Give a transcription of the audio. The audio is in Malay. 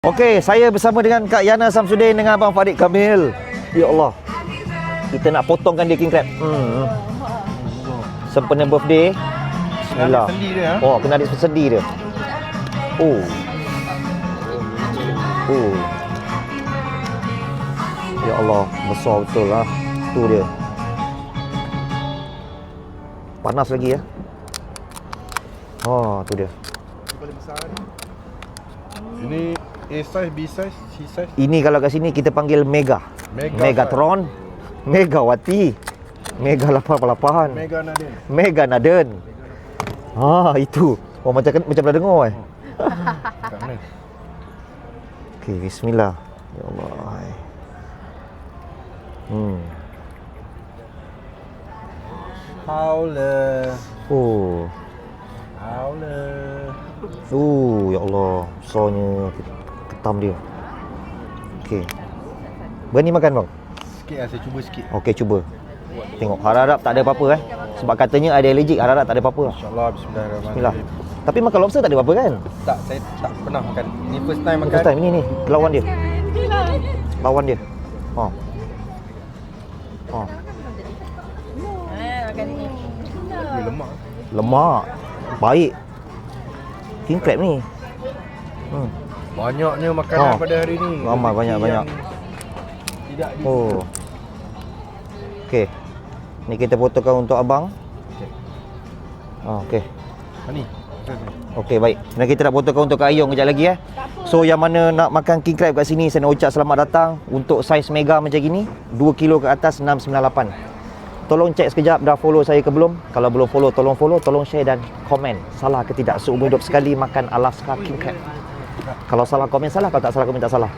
Okey, saya bersama dengan Kak Yana Samsudin dengan Abang Farid Kamil. Ya Allah. Kita nak potongkan dia king crab. Hmm. Sempena birthday. Bismillah. Ha? Oh, kena adik sendi dia. Oh. Oh. Ya Allah, besar betul lah. Tu dia. Panas lagi ya. Oh, tu dia. Paling besar ni. Ini A size, B size, C size. Ini kalau kat sini kita panggil Mega. Mega Megatron, Megawati, Mega 88, Mega Nadine. Mega Naden. Ah, itu. Oh, macam macam dah dengar eh. Okey, bismillah. Ya Allah. Hmm. Howler. Oh. Howler. Oh, ya Allah. Besarnya ketam dia. Okey. Berani makan bang? Sikit lah, saya cuba sikit. Okey, cuba. Tengok, harap-harap tak ada apa-apa eh. Sebab katanya ada allergic, harap-harap tak ada apa-apa. InsyaAllah, bismillahirrahmanirrahim. Bismillah. Tapi makan lobster tak ada apa-apa kan? Tak, saya tak pernah makan. Ini first time makan. First time ini ni, lawan dia. Lawan dia. Ha. Ha. Dia lemak. Lemak. Baik. King crab ni. Hmm. Banyaknya makanan Oh. pada hari ni. Ramai, banyak-banyak. Tidak di... Oh. Okey. Ni kita potongkan untuk abang. Okey. Ha, okey. Ha, ni. Okey, baik. Dan kita nak potongkan untuk Kak Ayong kejap lagi eh. So yang mana nak makan king crab kat sini saya nak ucap selamat datang untuk saiz mega macam gini 2 kilo ke atas 698. Tolong cek sekejap dah follow saya ke belum? Kalau belum follow tolong follow, tolong share dan komen. Salah ke tidak seumur hidup sekali makan Alaska king crab. Kalau salah komen salah, kalau tak salah komen tak salah.